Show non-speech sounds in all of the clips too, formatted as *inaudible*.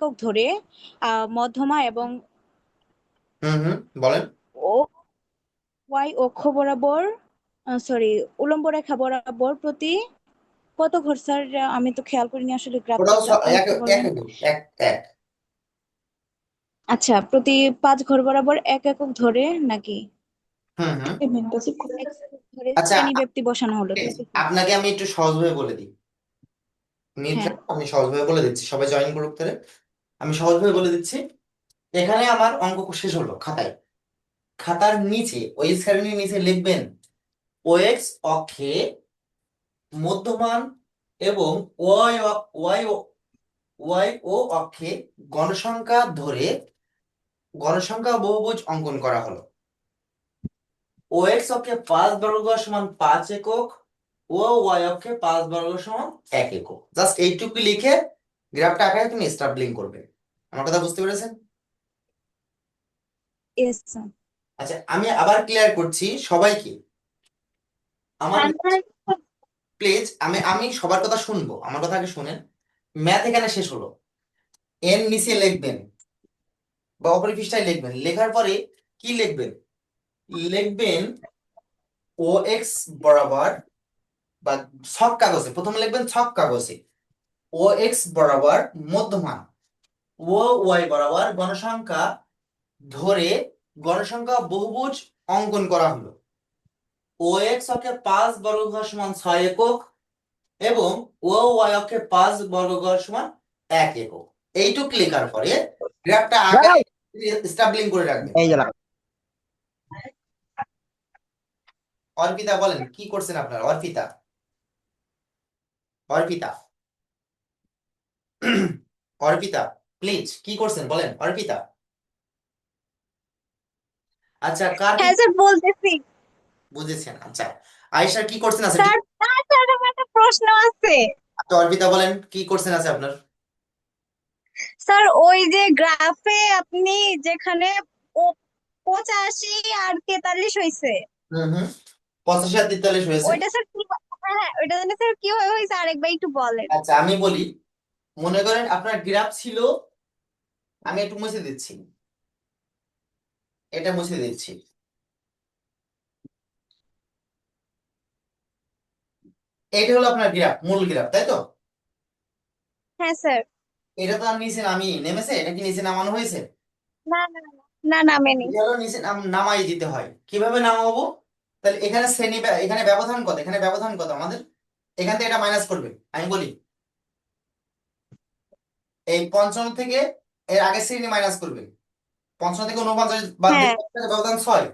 একক ধরে মধ্যমা এবং বলেন। ও ওয়াই অক্ষ বরাবর সরি উল্লম্ব রেখা বরাবর প্রতি কত ঘর? স্যার আমি তো খেয়াল করিনি আসলে এক আচ্ছা প্রতি পাঁচ ঘর বরাবর এক একক ধরে নাকি? আচ্ছা ব্যক্তি বসানো হলো আপনাকে আমি একটু সহজভাবে বলে দিই। হ্যাঁ। আমি সহজভাবে বলে দিচ্ছি সবাই জয়েন গ্রুপ করে আমি সহজভাবে বলে দিচ্ছি। এখানে আমার অঙ্ক শেষ হলো খাতায়। খাতার নিচে, ওই শ্রেণির নিচে লিখবেন ওএক্স অক্ষে মধ্যমান এবং ওয়াই ওয়াই ওয়াই ও অক্ষে গণসংখ্যা ধরে গণসংখ্যা বহুভুজ অঙ্কন করা হলো। ও এক্স অক্ষে পাঁচ বর্গ সমান পাঁচ একক ও ওয়াই অক্ষে পাঁচ বর্গ সমান এক একক। জাস্ট এইটুকু লিখে গ্রাফটা আঁকায় তুমি স্টাবলিং করবে। আমার কথা বুঝতে পেরেছেন? আচ্ছা আমি আবার ক্লিয়ার করছি সবাইকে। আমার প্লিজ আমি আমি সবার কথা শুনব। আমার কথা আগে শুনেন। ম্যাথ এখানে শেষ হলো। এন নিচে লিখবেন বা অপর পৃষ্ঠায় লিখবেন। লেখার পরে কি লিখবেন? লিখবেন ও এক্স বরাবর বা ছক কাগজে। প্রথমে লিখবেন ছক কাগজে। ও এক্স বরাবর মধ্যমান। ও ওয়াই বরাবর গণসংখ্যা ধরে গণসংখ্যা বহুভুজ অঙ্কন করা হলো। ও এক্স অক্ষে পাঁচ বর্গঘর সমান ছয় একক এবং ও ওয়াই অক্ষে পাঁচ বর্গঘর সমান এক একক। এইটুক লেখার পরে গ্রাফটা আগে স্টাবলিং করে রাখবেন অর্পিতা বলেন কি করছেন আপনার? অর্পিতা। অর্পিতা। অর্পিতা। প্লিজ কি করছেন? বলেন অর্পিতা। আচ্ছা কার হ্যাঁ স্যার বলতেছি। বুঝেছেন আচ্ছা। আয়েশা কি করছেন? আছে স্যার না স্যার আমার একটা প্রশ্ন আছে। আচ্ছা, অর্পিতা বলেন কি করছেন আছে আপনার? স্যার ওই যে গ্রাফে আপনি যেখানে পঁচাশি আর তেতাল্লিশ হয়েছে হুম হুম। পঁচাশি আর তেতাল্লিশ হয়েছে। ওইটা স্যার কি হ্যাঁ ওইটা জানি স্যার কীভাবে হয়েছে আরেকবার একটু বলেন। আচ্ছা আমি বলি মনে করেন আপনার গ্রাফ ছিল আমি একটু মুছে দিচ্ছি। এটা মুছে দিচ্ছি। এটা হলো আপনার গ্রাফ মূল গ্রাফ তাই তো? হ্যাঁ স্যার। এটা তো আর নিচে নামি নেমেছে? এটা কি নিচে নামানো হয়েছে? না না না, না নামেনি। এটা হলো নিচে নাম- নামাই দিতে হয়। কীভাবে নামাবো? তাহলে এখানে শ্রেণি এখানে ব্যবধান কত? এখানে ব্যবধান কত আমাদের? এখান থেকে এটা মাইনাস করবে আমি বলি। এই পঞ্চম থেকে এর আগের শ্রেণি মাইনাস করবে। পঞ্চম থেকে উনপঞ্চাশ বাদ হ্যাঁ। দিলে ব্যবধান ছয়।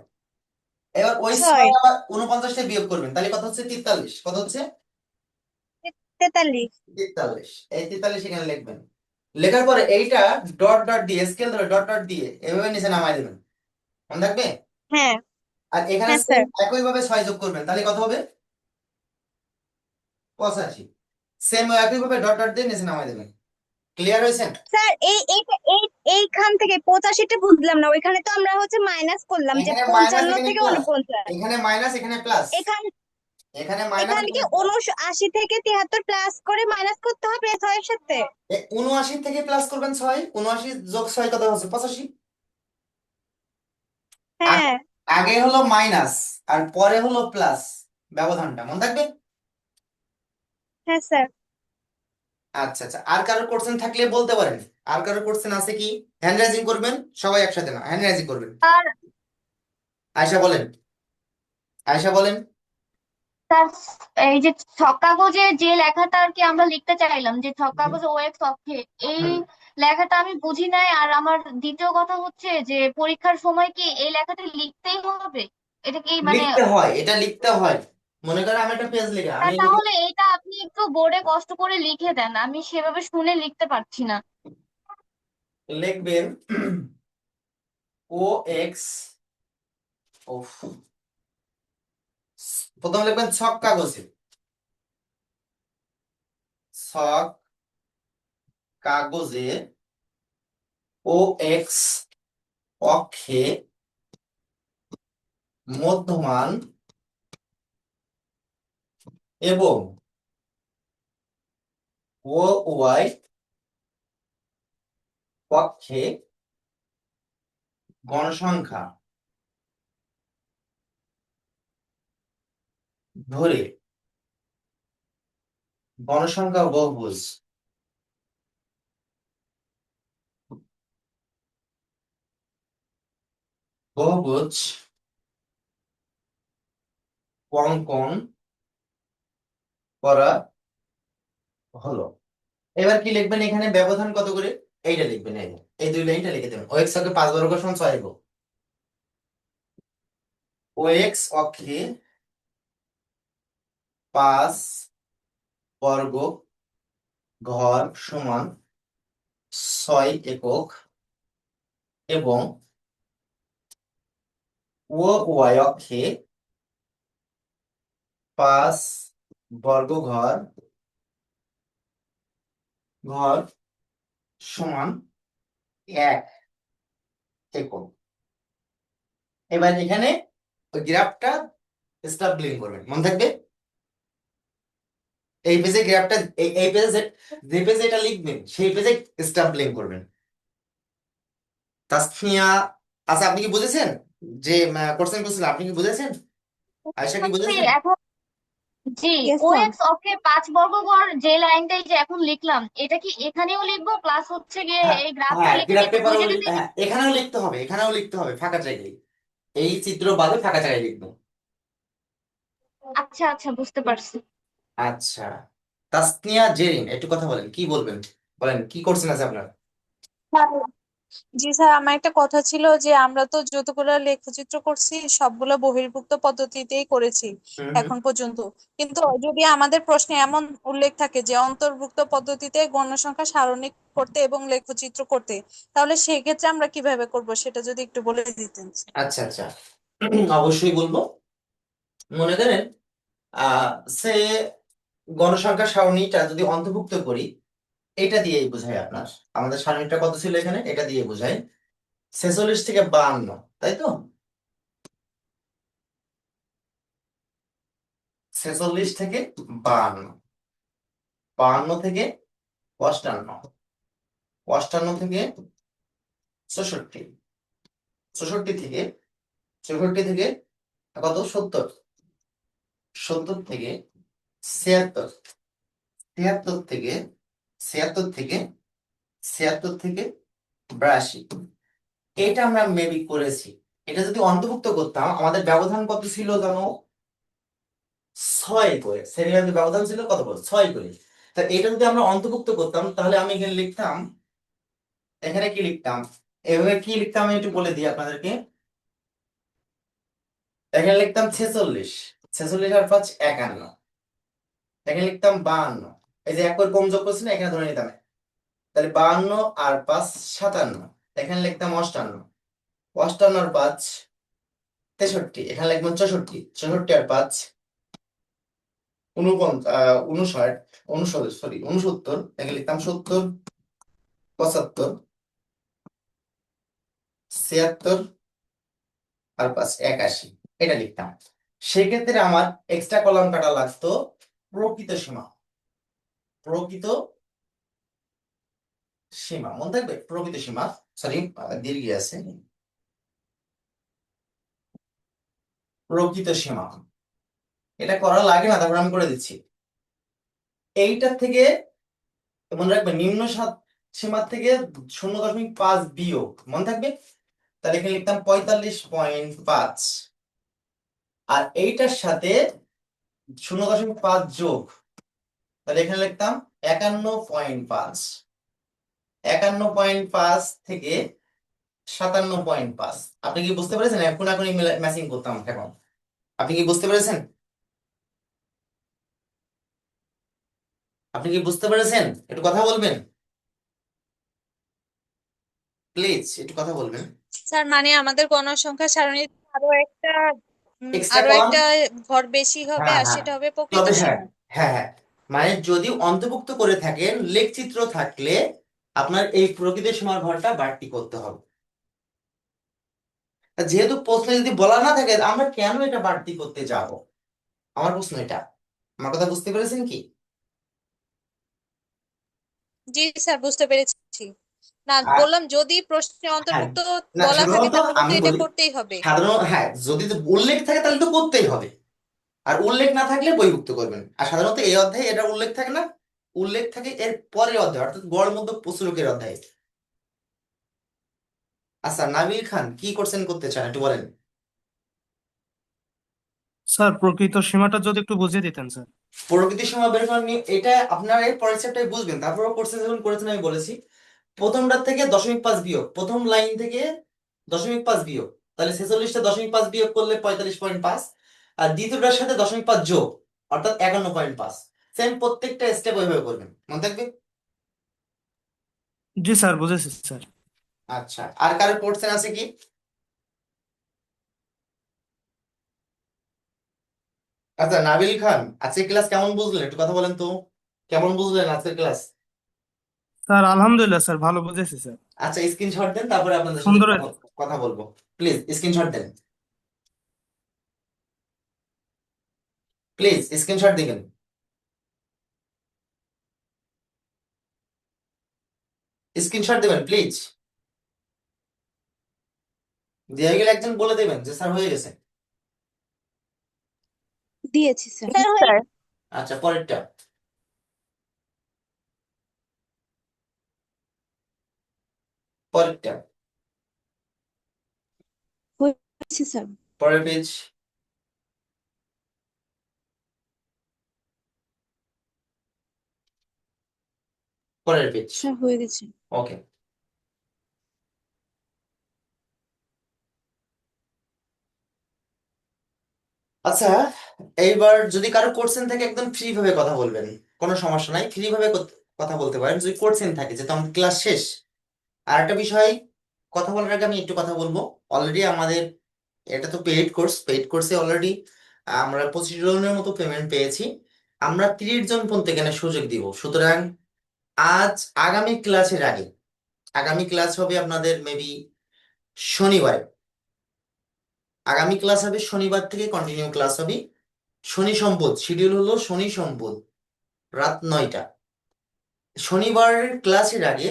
এবার ওই ছয়। আবার উনপঞ্চাশ থেকে বিয়োগ করবেন। তাহলে কত হচ্ছে? তেতাল্লিশ। কত হচ্ছে? তেতাল্লিশ। তেতাল্লিশ। এই তেতাল্লিশ এখানে লিখবেন। লেখার পরে এইটা ডট ডট দিয়ে স্কেল ধরে ডট ডট দিয়ে এভাবে নিচে নামাই দেবেন। মনে থাকবে? হ্যাঁ। আর এখানে হ্যাঁ, same একইভাবে ছয় যোগ করবেন তাহলে কত হবে? পঁচাশি। সেম একইভাবে ডট ডট দিয়ে নিচে নামাই দেবেন। ক্লিয়ার হয়েছেন? স্যার এই এই এই এইখান থেকে পঁচাশিটা বুঝলাম না ওইখানে তো আমরা হচ্ছে মাইনাস করলাম যে এখানে minus, পঞ্চান্ন এখানে থেকে plus। উনপঞ্চাশ এখানে মাইনাস এখানে প্লাস এখান এখানে মাইনাস এখানে কি উনআশি থেকে তিয়াত্তর প্লাস করে মাইনাস করতে হবে ছয়ের সাথে। উনআশি থেকে প্লাস করবেন ছয় উনআশি যোগ ছয় কত হচ্ছে? পঁচাশি? হ্যাঁ। আগে হলো মাইনাস আর পরে হলো প্লাস ব্যবধানটা মনে থাকবে? হ্যাঁ স্যার। আচ্ছা আচ্ছা। আর কারোর কোশ্চেন থাকলে বলতে পারেন। আর কারোর কোশ্চেন আছে কি? হ্যান্ড রাইজিং করবেন? সবাই একসাথে না হ্যান্ড রাইজিং করবেন। আয়শা বলেন। আয়শা বলেন। স্যার এই যে ছক কাগজে যে লেখাটা আর কি আমরা লিখতে চাইলাম যে ছক কাগজে ও এক্স অক্ষে এই লেখাটা আমি বুঝি নাই। আর আমার দ্বিতীয় কথা হচ্ছে যে পরীক্ষার সময় কি এই লেখাটা লিখতেই হবে? এটা কি মানে লিখতে হয় এটা লিখতে হয়। মনে করেন আমি একটা পেজ লিখে আমি তাহলে এটা আপনি একটু বোর্ডে কষ্ট করে লিখে দেন আমি সেভাবে শুনে লিখতে পারছি না। লিখবেন ও এক্স ওফ প্রথমে লিখবেন ছক কাগজে। ছক কাগজে ও এক্স অক্ষে মধ্যমান এবং ওয়াই পক্ষে গণসংখ্যা ধরে গণসংখ্যা বহুভুজ বহুভুজ অঙ্কন করা হলো। এবার কি লিখবেন এখানে? ব্যবধান কত করে? এইটা লিখবেন, এই এই দুই লাইনটা লিখে দেবেন। ও এক্স অক্ষে পাঁচ বর্গ সমান ছয় গো ও এক্স অক্ষে পাঁচ বর্গ ঘর সমান ছয় একক এবং ও ওয়াই অক্ষে পাঁচ বর্গ ঘর সমান এক। একক এবার এখানে ওই গ্রাফটা স্টাবলিং করবেন। মনে থাকবে? এই পেজে গ্রাফটা এই পেজে যে পেজে এটা লিখবেন সেই পেজে স্টাবলিং করবেন। তাসফিয়া আচ্ছা আপনি কি বুঝেছেন? যে কোশ্চেন করছিলাম আপনি কি বুঝেছেন? আয়শা কি বুঝেছেন? জি ও. এক্স অক্ষে পাঁচ বর্গ ঘর যে লাইনটাই যে এখন লিখলাম এটা কি এখানেও লিখব? প্লাস হচ্ছে গিয়ে হ্যাঁ, এই গ্রাফটা হ্যাঁ লিখে গ্রাফ লিখে পেপারও দুই জায়গাতেই হ্যাঁ এখানেও লিখতে হবে এখানেও লিখতে হবে ফাঁকা জায়গায়। এই চিত্র বাদে ফাঁকা জায়গায় লিখব। আচ্ছা আচ্ছা বুঝতে পারছি। আচ্ছা। তাসনিয়া জেরিন একটু কথা বলেন কি বলবেন? বলেন কি করছেন আছে আপনার? জি স্যার আমার একটা কথা ছিল যে আমরা তো যতগুলো লেখচিত্র করছি সবগুলো বহির্ভুক্ত পদ্ধতিতেই করেছি। এখন পর্যন্ত। কিন্তু যদি আমাদের প্রশ্নে এমন উল্লেখ থাকে যে অন্তর্ভুক্ত পদ্ধতিতে গণসংখ্যা সারণী করতে এবং লেখচিত্র করতে তাহলে সেই ক্ষেত্রে আমরা কীভাবে করব সেটা যদি একটু বলে দিতেন। আচ্ছা আচ্ছা। অবশ্যই বলব। মনে করেন আহ সে গণসংখ্যা সারণীটা যদি অন্তর্ভুক্ত করি এটা দিয়েই বোঝায় আপনার। আমাদের সারণীটা কত ছিল এখানে? এটা দিয়ে বোঝায় ছেচল্লিশ থেকে বাহান্ন, তাই তো? ছেচল্লিশ থেকে বাহান্ন। বাহান্ন থেকে অষ্টান্ন। অষ্টান্ন থেকে চৌষট্টি। চৌষট্টি থেকে চৌষট্টি থেকে কত? সত্তর। সত্তর থেকে ছিয়াত্তর। ছিয়াত্তর থেকে ছিয়াত্তর থেকে ছিয়াত্তর থেকে বিরাশি। এটা আমরা মেবি করেছি। এটা যদি অন্তর্ভুক্ত করতাম, আমাদের ব্যবধান কত ছিল জানো? ছয় করে। শ্রেণির ব্যবধান ছিল কত করে? ছয় করে। তা এটা যদি আমরা অন্তর্ভুক্ত করতাম, তাহলে আমি এখানে লিখতাম, এখানে কি লিখতাম? এভাবে কি লিখতাম আমি একটু বলে দিই আপনাদেরকে। এখানে লিখতাম ছেচল্লিশ। ছেচল্লিশ আর পাঁচ একান্ন। এখানে লিখতাম বাহান্ন। এই যে এক করে কম যোগ করছি না, এখানে ধরে নিতাম তাহলে বাহান্ন আর পাঁচ, সাতান্ন। এখানে লিখতাম অষ্টান্ন। অষ্টান্ন আর পাঁচ, তেষট্টি। এখানে লিখতাম চৌষট্টি। চৌষট্টি আর পাঁচ উনষাট, উনসত্তর সরি উনসত্তর। এখানে লিখতাম সত্তর, পঁচাত্তর, ছিয়াত্তর আর পাঁচ, একাশি। এটা লিখতাম। সেক্ষেত্রে আমার এক্সট্রা কলাম কাটা লাগতো প্রকৃত সীমা। প্রকৃত সীমা, মনে থাকবে? প্রকৃত সীমা সরি দীর্ঘ আছে। প্রকৃত সীমা। এটা করা লাগে না, তারপর আমি করে দিচ্ছি। এইটার থেকে, মনে রাখবে, নিম্ন সাত সীমার থেকে শূন্য দশমিক পাঁচ বিয়োগ, মনে থাকবে? তাহলে এখানে লিখতাম পঁয়তাল্লিশ পয়েন্ট পাঁচ। আর এইটার সাথে শূন্য দশমিক পাঁচ যোগ তাহলে এখানে লিখতাম একান্ন পয়েন্ট পাঁচ। একান্ন পয়েন্ট পাঁচ থেকে সাতান্ন পয়েন্ট পাঁচ। আপনি কি বুঝতে পেরেছেন? এখন এখনই ম্যাচিং করতাম এখন। আপনি কি বুঝতে পেরেছেন? আপনি কি বুঝতে পেরেছেন? একটু কথা বলবেন? প্লিজ একটু কথা বলবেন। স্যার মানে আমাদের গণসংখ্যা সারণীতে আরও একটা আরও একটা ঘর বেশি হবে হ্যাঁ, আর হ্যাঁ। সেটা হবে প্রকৃত হ্যাঁ হ্যাঁ হ্যাঁ। মানে যদি অন্তর্ভুক্ত করে থাকেন লেখচিত্র থাকলে আপনার এই প্রকৃত সীমার ঘরটা বাড়তি করতে হবে। যেহেতু প্রশ্নে যদি বলা না থাকে আমরা কেন এটা বাড়তি করতে যাব? আমার প্রশ্ন এটা। আমার কথা বুঝতে পেরেছেন কি? জি স্যার বুঝতে পেরেছি। না বললাম যদি প্রশ্নে হ্যাঁ অন্তর্ভুক্ত বলা থাকে তাহলে এটা করতেই হবে। সাধারণ হ্যাঁ যদি উল্লেখ থাকে তাহলে তো করতেই হবে। আর উল্লেখ না থাকলে বইভুক্ত করবেন। আর সাধারণত এই অধ্যায়ে এটা উল্লেখ থাকে না? উল্লেখ থাকে এর পরের অধ্যায় অর্থাৎ গড় মধ্য প্রচুরকের অধ্যায়ে। আচ্ছা নাবিল খান কি কোশ্চেন করতে চান একটু বলেন। স্যার প্রকৃত সীমাটা যদি একটু বুঝিয়ে দিতেন স্যার। প্রকৃতি সীমা বের করার নিয়ে এটা আপনারা এর পরের চ্যাপ্টারে বুঝবেন। তারপরেও কোর্সে যখন করেছেন আমি বলেছি। প্রথমটার থেকে দশমিক পাঁচ বিয়োগ প্রথম লাইন থেকে দশমিক পাঁচ বিয়োগ। তাহলে ছেচল্লিশটা দশমিক পাঁচ বিয়োগ করলে পঁয়তাল্লিশ পয়েন্ট পাঁচ। আর দ্বিতীয়টার সাথে দশমিক পাঁচ যোগ অর্থাৎ একান্ন পয়েন্ট পাঁচ। সেম প্রত্যেকটা স্টেপ ওইভাবে করবেন। মনে থাকবে? জি স্যার বুঝেছি স্যার। আচ্ছা আর কারও কোশ্চেন আছে কি? আচ্ছা নাবিল খান আজকের ক্লাস কেমন বুঝলেন? একটু কথা বলেন তো। কেমন বুঝলেন আজকের ক্লাস স্যার আলহামদুলিল্লাহ স্যার ভালো বুঝেছি স্যার। আচ্ছা স্ক্রিনশট দেন তারপরে আপনাদের সাথে সুন্দর কথা কথা বলব। প্লিজ স্ক্রিনশট দেন। প্লিজ স্ক্রিনশট দিবেন স্ক্রিনশট দেবেন প্লিজ দিয়ে গেলে একজন বলে দেবেন যে স্যার হয়ে গেছে। দিয়েছি স্যার। স্যার আচ্ছা পরেরটা। পরেরটা। পরের পেজ পরের পেজ স্যার হয়ে গেছে। ওকে আচ্ছা এইবার যদি কারও কোশ্চেন থাকে একদম ফ্রি ভাবে কথা বলবেন। কোনো সমস্যা নাই ফ্রি ভাবে কথা বলতে পারেন। যদি কোশ্চেন থাকে যে তোমার ক্লাস শেষ আর একটা বিষয় কথা বলার আগে আমি একটু কথা বলব। অলরেডি আমাদের এটা তো পেইড কোর্স পেইড কোর্সে অলরেডি আমরা পঁচিশ জনের মতো পেমেন্ট পেয়েছি। আমরা তিরিশ জন পর্যন্ত এখানে সুযোগ দিব। সুতরাং আজ আগামী ক্লাসের আগে, আগামী ক্লাস হবে আপনাদের মেবি শনিবার। আগামী ক্লাস হবে শনিবার থেকে কন্টিনিউ ক্লাস হবে শনি সম্পদ শিডিউল হলো শনি সম্পদ, রাত নয়টা। শনিবার ক্লাসের আগে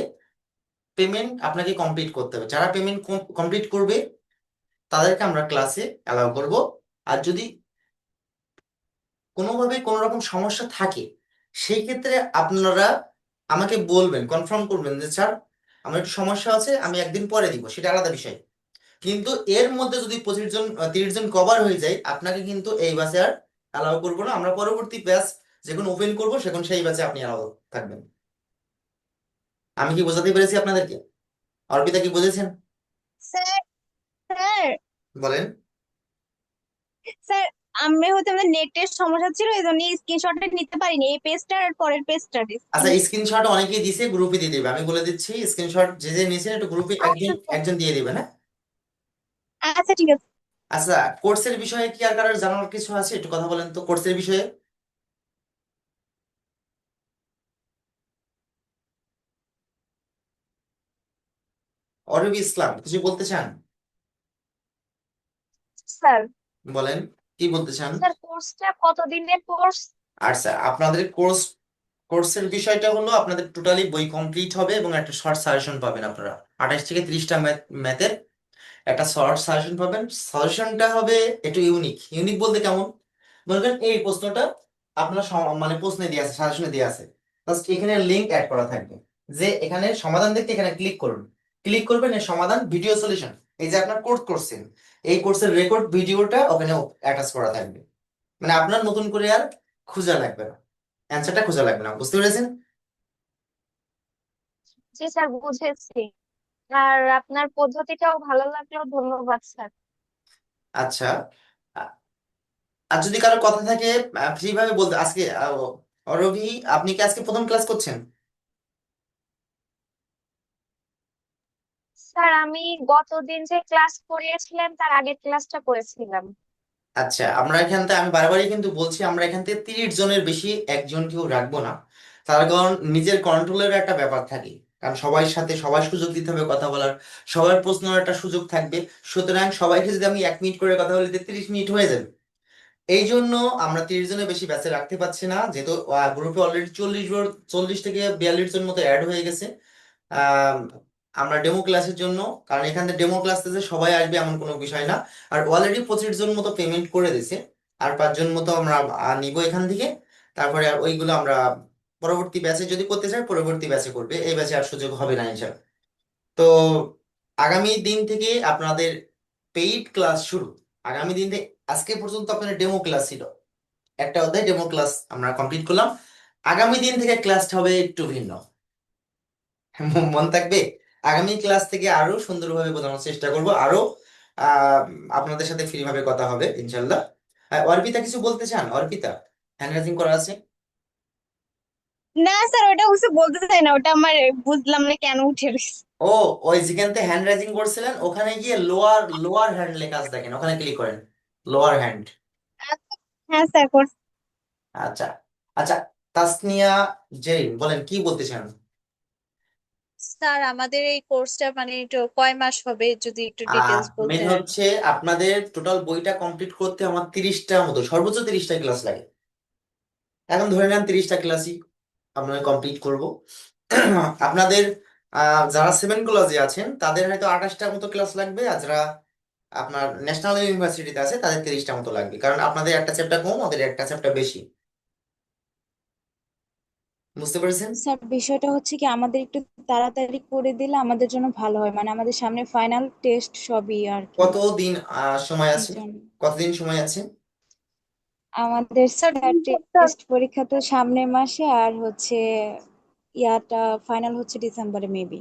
পেমেন্ট আপনাকে কমপ্লিট করতে হবে। যারা পেমেন্ট কমপ্লিট করবে, তাদেরকে আমরা ক্লাসে অ্যালাউ করব। আর যদি কোনোভাবে কোনো রকম সমস্যা থাকে, সেই ক্ষেত্রে আপনারা আমাকে বলবেন কনফার্ম করবেন যে স্যার আমার একটু সমস্যা আছে আমি একদিন পরে দিব। সেটা আলাদা বিষয়। কিন্তু এর মধ্যে যদি পঁচিশ জন তিরিশ জন কভার হয়ে যায় আপনাকে কিন্তু এই বাসে আর অ্যালাউ করব না। আমরা পরবর্তী ব্যাচ যখন ওপেন করব সেখন সেই ব্যাচে আপনি অ্যালাউ থাকবেন। আমি কি বোঝাতে পেরেছি আপনাদেরকে? অর্পিতা কি বুঝেছেন? Sir sir. বলেন। স্যার আমি হচ্ছে আমাদের নেটের সমস্যা ছিল এই জন্য স্ক্রিনশটটা নিতে পারিনি। এই পেজটার আর পরের পেজটার আচ্ছা স্ক্রিনশট অনেকেই দিছে গ্রুপে দিয়ে দিবে। আমি বলে দিচ্ছি স্ক্রিনশট যে যে নিয়েছেন একটু গ্রুপে একজন একজন দিয়ে দিবেন না? আচ্ছা ঠিক আছে। আচ্ছা কোর্সের বিষয়ে কি আর কারোর জানার কিছু আছে? একটু কথা বলেন তো কোর্সের বিষয়ে। অরবি ইসলাম কিছু বলতে চান? স্যার। বলেন। কি বলতে চান? স্যার কোর্সটা কতদিনের কোর্স আচ্ছা আপনাদের কোর্স কোর্সের বিষয়টা হলো আপনাদের টোটালি বই কমপ্লিট হবে এবং একটা শর্ট সাজেশন পাবেন আপনারা। আঠাশ থেকে ত্রিশটা ম্যাথের একটা শর্ট সাজেশন পাবেন। সাজেশনটা হবে একটু ইউনিক ইউনিক বলতে কেমন? বলবেন এই প্রশ্নটা আপনার মানে প্রশ্নে দিয়ে আছে সাজেশনে দিয়ে আছে। জাস্ট এখানে লিঙ্ক অ্যাড করা থাকবে। যে এখানে সমাধান দেখতে এখানে ক্লিক করুন। ক্লিক করবেন এর সমাধান ভিডিও সলিউশন এই যে আপনার কোর্স করছেন এই কোর্সের রেকর্ড ভিডিওটা ওখানে অ্যাটাচ করা থাকবে। মানে আপনার নতুন করে আর খোঁজা লাগবে না। অ্যান্সারটা খোঁজা লাগবে না বুঝতে পেরেছেন? জি স্যার বুঝেছি। আর আপনার পদ্ধতিটাও ভালো লাগল ধন্যবাদ স্যার। আচ্ছা। আর যদি কারও কথা থাকে ফ্রি ভাবে বলতে আজকে রবি আপনি কি আজকে প্রথম ক্লাস করছেন? স্যার, আমি গতদিন যে ক্লাস করিয়েছিলেন তার আগের ক্লাসটা করেছিলাম। আচ্ছা আমরা এখান থেকে, আমি বারবারই কিন্তু বলছি, আমরা এখান থেকে তিরিশ জনের বেশি একজন কেউ রাখব না। তার কারণ নিজের কন্ট্রোলের একটা ব্যাপার থাকে। কারণ সবার সাথে সবার সুযোগ দিতে হবে কথা বলার, সবার প্রশ্নের একটা সুযোগ থাকবে। সুতরাং সবাইকে যদি আমি এক মিনিট করে কথা বলি তিরিশ মিনিট হয়ে যাবে। এই জন্য আমরা তিরিশ জনের বেশি ব্যাচে রাখতে পারছি না। যেহেতু গ্রুপে অলরেডি চল্লিশ চল্লিশ থেকে বিয়াল্লিশ জন মতো অ্যাড হয়ে গেছে। আমরা ডেমো ক্লাসের জন্য, কারণ এখানে ডেমো ক্লাস ক্লাসে সবাই আসবে এমন কোনো বিষয় না। আর অলরেডি পঁচিশ জন মতো পেমেন্ট করে দিয়েছে। আর পাঁচজন মতো আমরা নিব এখান থেকে। তারপরে আর ওইগুলো আমরা পরবর্তী ব্যাচে যদি করতে চাই, পরবর্তী ব্যাচে করবে। এই ব্যাচে আর সুযোগ হবে না ইনশাল্লাহ তো আগামী দিন থেকে আপনাদের পেইড ক্লাস শুরু। আগামী দিন থেকে, আজকে পর্যন্ত আপনাদের ডেমো ক্লাস ছিল। একটা অধ্যায় ডেমো ক্লাস আমরা কমপ্লিট করলাম। আগামী দিন থেকে ক্লাসটা হবে একটু ভিন্ন। *laughs* মন থাকবে? আগামী ক্লাস থেকে আরও সুন্দরভাবে বোঝানোর চেষ্টা করব। আরও আপনাদের সাথে ফ্রি ভাবে কথা হবে ইনশাল্লাহ অর্পিতা কিছু বলতে চান? অর্পিতা হ্যান্ড রাইজিং করা আছে? না স্যার ওটা কিছু বলতে চাই না। ওটা আমার বুঝলাম না কেন উঠে ও ওই যেখানতে হ্যান্ড রাইজিং করছিলেন ওখানে গিয়ে লোয়ার লোয়ার হ্যান্ড লেখা আছে দেখেন ওখানে ক্লিক করেন। লোয়ার হ্যান্ড হ্যাঁ স্যার আচ্ছা আচ্ছা তাসনিয়া জেরিন বলেন কি বলতে চান? স্যার আমাদের এই কোর্সটা মানে একটু কয় মাস হবে যদি একটু ডিটেলস বলতেন? মেন হচ্ছে আপনাদের টোটাল বইটা কমপ্লিট করতে আমার তিরিশটা মতো সর্বোচ্চ তিরিশটা ক্লাস লাগে। এখন ধরে নেন তিরিশটা ক্লাসই আমরা কমপ্লিট করব। আপনাদের যারা সেভেন কলেজে আছেন তাদের হয়তো আঠাশটা মতো ক্লাস লাগবে আর যারা আপনার ন্যাশনাল ইউনিভার্সিটিতে আছে তাদের তিরিশটা মতো লাগবে। কারণ আপনাদের একটা চ্যাপ্টার কম ওদের একটা চ্যাপ্টার বেশি। বুঝতে পেরেছেন? স্যার বিষয়টা হচ্ছে কি আমাদের একটু তাড়াতাড়ি করে দিলে আমাদের জন্য ভালো হয়। মানে আমাদের সামনে ফাইনাল টেস্ট সবই আর কি। কত দিন আহ, সময় আছে? কতদিন সময় আছে? আমাদের স্যার টেস্ট পরীক্ষা তো সামনের মাসে আর হচ্ছে ইয়াটা ফাইনাল হচ্ছে ডিসেম্বরে মেবি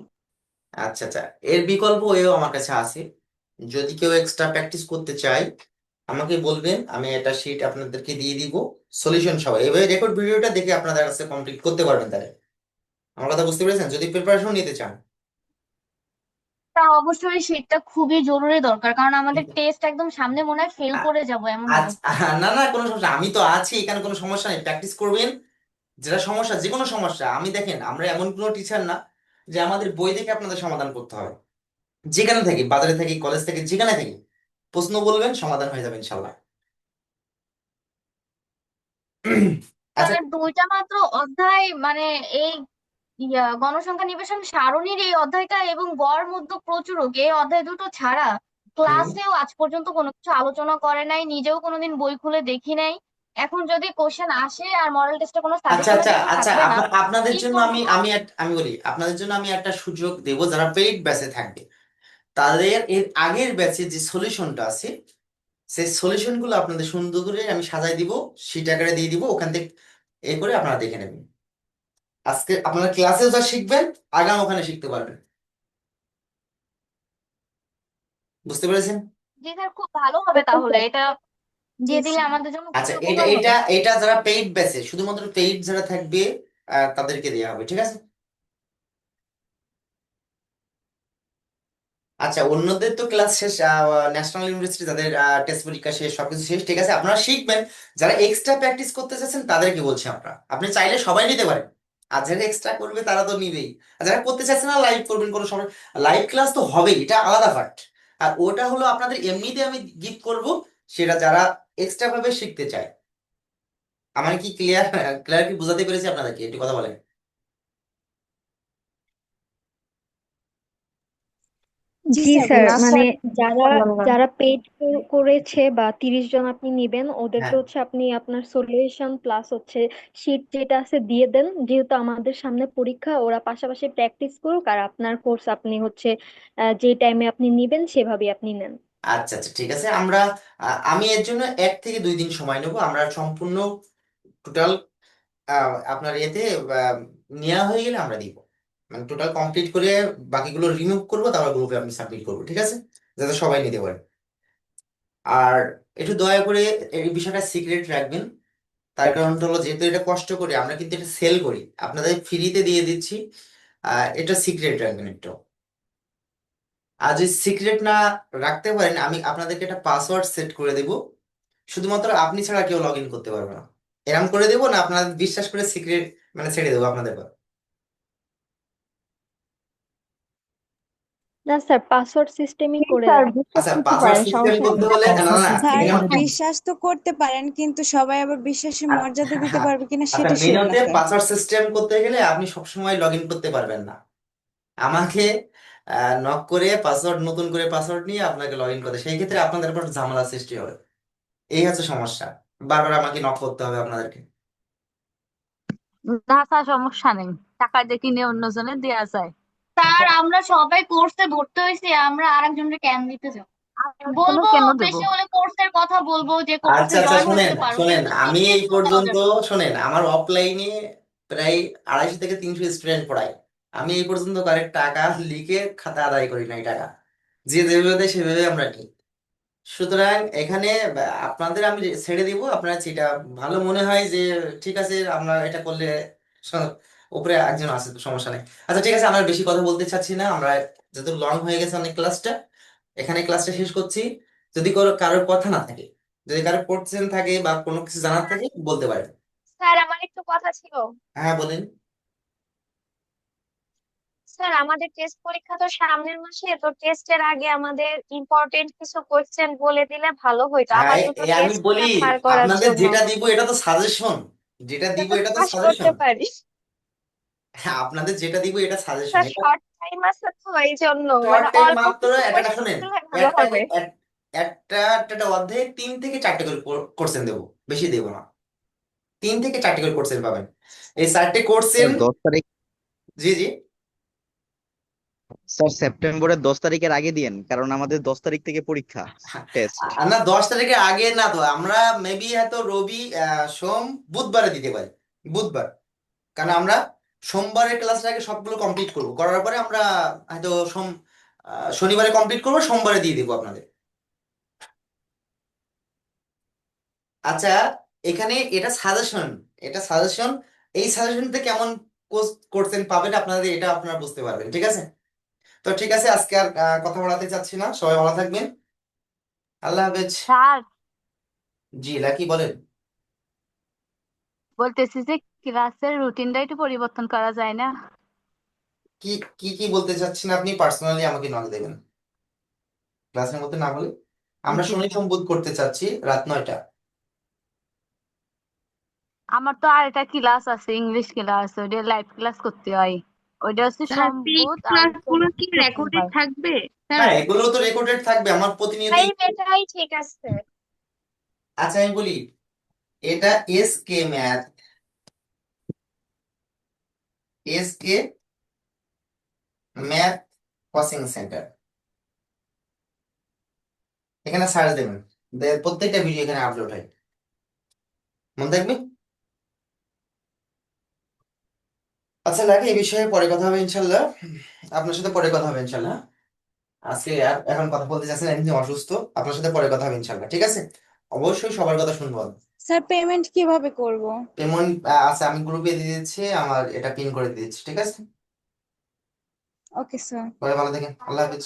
আচ্ছা আচ্ছা। এর বিকল্প এও আমার কাছে আছে। যদি কেউ এক্সট্রা প্র্যাকটিস করতে চায় আমাকে বলবেন আমি একটা শিট আপনাদেরকে দিয়ে দিব। সলিউশন সহ। এভাবে রেকর্ড ভিডিওটা দেখে আপনাদের কাছে কমপ্লিট করতে পারবেন তাহলে। আমার কথা বুঝতে পেরেছেন? যদি প্রিপারেশন নিতে চান। তা অবশ্যই সেটা খুবই জরুরি দরকার কারণ আমাদের টেস্ট একদম সামনে মনে হয় ফেল করে যাব এমন আচ্ছা না না কোনো সমস্যা আমি তো আছি এখানে কোনো সমস্যা নেই। প্র্যাকটিস করবেন। যেটা সমস্যা যে কোনো সমস্যা আমি দেখেন আমরা এমন কোনো টিচার না যে আমাদের বই দেখে আপনাদের সমাধান করতে হবে। যেখানে থাকি বাজারে থাকি কলেজ থেকে যেখানে থাকি। প্রশ্ন বলবেন সমাধান হয়ে যাবে ইনশাল্লাহ *clears throat* আচ্ছা। দুইটা মাত্র অধ্যায় মানে এই গণসংখ্যা নিবেশন সারণীর এই অধ্যায়টা এবং গড় মধ্য প্রচুরক এই অধ্যায় দুটো ছাড়া ক্লাসেও আজ পর্যন্ত কোনো কিছু আলোচনা করে নাই নিজেও কোনোদিন বই খুলে দেখি নাই। এখন যদি কোশ্চেন আসে আর মডেল টেস্টে কোনো আচ্ছা আচ্ছা আচ্ছা আপনাদের জন্য আমি? আমি আমি বলি আপনাদের জন্য আমি একটা সুযোগ দেব যারা পেইড ব্যাচে থাকবে। তাদের এর আগের ব্যাচে যে সলিউশনটা আছে সেই সলিউশনগুলো আপনাদের সুন্দর করে আমি সাজাই দিব সিট আকারে দিয়ে দিব ওখান থেকে এ করে আপনারা দেখে নেবেন। আজকে আপনারা ক্লাসেও যা শিখবেন আগাম ওখানে শিখতে পারবেন। বুঝতে পেরেছেন? জি স্যার খুব ভালো হবে তাহলে। এটা দিয়ে দিলে আমাদের জন্য আচ্ছা এটা এটা এটা যারা পেইড ব্যাচে শুধুমাত্র পেইড যারা থাকবে আহ, তাদেরকে দেওয়া হবে ঠিক আছে? আচ্ছা অন্যদের তো ক্লাস শেষ ন্যাশনাল ইউনিভার্সিটি যাদের টেস্ট পরীক্ষা শেষ, সবকিছু শেষ, ঠিক আছে? আপনারা শিখবেন। যারা এক্সট্রা প্র্যাকটিস করতে চাচ্ছেন তাদেরকে বলছি আমরা। আপনি চাইলে সবাই নিতে পারেন। আর যারা এক্সট্রা করবে, তারা তো নিবেই। আর যারা করতে চাচ্ছেন না লাইভ করবেন, কোনো সময় লাইভ ক্লাস তো হবেই, এটা আলাদা পার্ট আর ওটা হলো আপনাদের এমনিতে আমি গিফট করব, সেটা যারা এক্সট্রা ভাবে শিখতে চায়। আমার কি ক্লিয়ার ক্লিয়ার কি বোঝাতে পেরেছি আপনাদেরকে? একটু কথা বলেন। জি স্যার মানে যারা যারা পেড করেছে বা তিরিশ জন আপনি নিবেন ওদেরকে হ্যাঁ। হচ্ছে আপনি আপনার সলিউশন প্লাস হচ্ছে শিট যেটা আছে দিয়ে দেন। যেহেতু আমাদের সামনে পরীক্ষা ওরা পাশাপাশি প্র্যাকটিস করুক আর আপনার কোর্স আপনি হচ্ছে যে টাইমে আপনি নিবেন সেভাবে আপনি নেন। আচ্ছা আচ্ছা ঠিক আছে। আমরা আমি এর জন্য এক থেকে দুই দিন সময় নেব। আমরা সম্পূর্ণ টোটাল আপনার এতে নেওয়া হয়ে গেলে আমরা দিব। মানে টোটাল কমপ্লিট করে বাকিগুলো রিমুভ করব, তারপর গ্রুপে আমি সাবমিট করব, ঠিক আছে? যাতে সবাই নিতে পারে। আর একটু দয়া করে এই বিষয়টা সিক্রেট রাখবেন। তার কারণটা হলো যেহেতু এটা কষ্ট করি, আমরা কিন্তু এটা সেল করি। আপনাদের ফ্রিতে দিয়ে দিচ্ছি। এটা সিক্রেট রাখবেন একটু। আর যদি সিক্রেট না রাখতে পারেন, আমি আপনাদেরকে একটা পাসওয়ার্ড সেট করে দেব। শুধুমাত্র আপনি ছাড়া কেউ লগ ইন করতে পারবে না। এরকম করে দেবো না আপনারা বিশ্বাস করে সিক্রেট মানে ছেড়ে দেবো আপনাদের পর। না স্যার পাসওয়ার্ড সিস্টেমই করে স্যার আচ্ছা পাসওয়ার্ড সিস্টেম করতে হলে না না না স্যার বিশ্বাস তো করতে পারেন কিন্তু সবাই আবার বিশ্বাসের মর্যাদা দিতে হ্যাঁ। পারবে কিনা আচ্ছা সেটা শিওর না হচ্ছে স্যার। পাসওয়ার্ড সিস্টেম করতে গেলে আপনি সবসময় লগ ইন করতে পারবেন না। আমাকে নক করে পাসওয়ার্ড নতুন করে পাসওয়ার্ড নিয়ে আপনাকে লগ ইন করতে। সেই ক্ষেত্রে আপনাদের উপর ঝামেলা সৃষ্টি হবে। এই হচ্ছে সমস্যা। বারবার আমাকে নক করতে হবে আপনাদেরকে। না স্যার সমস্যা নেই। টাকা দিয়ে কিনে অন্যজনের দেয়া যায়। স্যার আমরা সবাই কোর্সে ভর্তি হয়েছি আমরা আরেকজনকে কেন দিতে যাব। বলব কেন দেবো? বেশি হলে কোর্সের কথা বলব যে কোর্সে আচ্ছা আচ্ছা জয়েন শোনেন করতে পারো শোনেন কিন্তু আমি এই পর্যন্ত শুনেন আমার অফলাইনে প্রায় আড়াইশো থেকে তিনশো স্টুডেন্ট পড়াই আমি এই পর্যন্ত কারেক্ট টাকা লিখে খাতা আদায় করি নাই টাকা। যে যেভাবে দেয় সেভাবে আমরা নিই। সুতরাং এখানে আপনাদের আমি ছেড়ে দিব। আপনারা যেটা ভালো মনে হয় যে ঠিক আছে আমরা এটা করলে উপরে একজন আছে তো সমস্যা নেই। আচ্ছা ঠিক আছে আমরা বেশি কথা বলতে চাচ্ছি না। আমরা যেহেতু লং হয়ে গেছে অনেক ক্লাসটা এখানে ক্লাসটা শেষ করছি। যদি কারো- কারোর কথা না থাকে যদি কারোর কোশ্চেন থাকে বা কোনো কিছু জানার থাকে বলতে পারেন। স্যার আমার একটু কথা ছিল। হ্যাঁ বলেন। স্যার আমাদের টেস্ট পরীক্ষা তো সামনের মাসে তো টেস্টের আগে আমাদের ইম্পর্টেন্ট কিছু কোশ্চেন বলে দিলে ভালো হইতো। হ্যাঁ আবার দুটো আমি টেস্ট বলি রেফার করার আপনাদের জন্য। যেটা দিব এটা তো সাজেশন যেটা দিব এটা তো পাস করতে সাজেশন পারি। হ্যাঁ আপনাদের যেটা দিব এটা সাজেশন স্যার শর্ট টাইম আছে তো এই জন্য। শর্ট মানে টাইম অল্প মাত্র একটা শুনেন একটা একটা একটা অধ্যায়ে তিন থেকে চারটে করে কোশ্চেন দেবো বেশি দেবো না। তিন থেকে চারটে করে কোশ্চেন পাবেন। এই চারটে স্যার দশ তারিখ জি জি। স্যার সেপ্টেম্বরের দশ তারিখের আগে দিয়েন কারণ আমাদের দশ তারিখ থেকে পরীক্ষা টেস্ট না দশ তারিখের আগে না তো আমরা মেবি হয়তো রবি আহ, সোম বুধবারে দিতে পারি বুধবার। কারণ আমরা সোমবারের ক্লাসের আগে সবগুলো কমপ্লিট করব। করার পরে আমরা হয়তো সোম শনিবারে কমপ্লিট করব সোমবারে দিয়ে দেবো আপনাদের। আচ্ছা এখানে এটা সাজেশন এটা সাজেশন এই সাজেশনতে কেমন করছেন পাবেন আপনাদের এটা আপনারা বুঝতে পারবেন ঠিক আছে? তো ঠিক আছে আজকে আর কথা বলাতে চাচ্ছি না সবাই ভালো থাকবেন। আল্লাহ হাফেজ। স্যার। জি লাকি বলেন। বলতেছি যে ক্লাসের রুটিনটা একটু পরিবর্তন করা যায় না? কি কি কি বলতে চাচ্ছেন আপনি? পার্সোনালি আমাকে নক দেবেন। ক্লাসের মধ্যে না বলে? আমরা শনি সোম বুধ করতে চাচ্ছি রাত নয়টা। আমার তো আর একটা ক্লাস আছে ইংলিশ ক্লাস ওইটা লাইভ ক্লাস করতে হয়। ওইটা হচ্ছে সোম বুধ আর হচ্ছে শুক্রবার থাকবে? হ্যাঁ। এগুলো তো রেকর্ডেড থাকবে আমার প্রতিনিয়ত এটাই ঠিক আছে। আচ্ছা আমি বলি এটা S K math S K math coaching centre এখানে সার্চ দেবেন প্রত্যেকটা ভিডিও এখানে আপলোড হয়। মনে থাকবে আচ্ছা লাগে এই বিষয়ে পরে কথা হবে ইনশাল্লাহ। আপনার সাথে পরে কথা হবে ইনশাল্লাহ। আজকে এখন কথা বলতে চাচ্ছেন এমনি অসুস্থ। আপনার সাথে পরে কথা হবে ইনশাল্লাহ, ঠিক আছে? অবশ্যই সবার কথা শুনব। স্যার পেমেন্ট কীভাবে করব? পেমেন্ট আচ্ছা আমি গ্রুপে দিয়ে দিচ্ছি আমার এটা পিন করে দিয়েছি ঠিক আছে? ওকে স্যার পরে ভালো থাকেন আল্লাহ হাফিজ।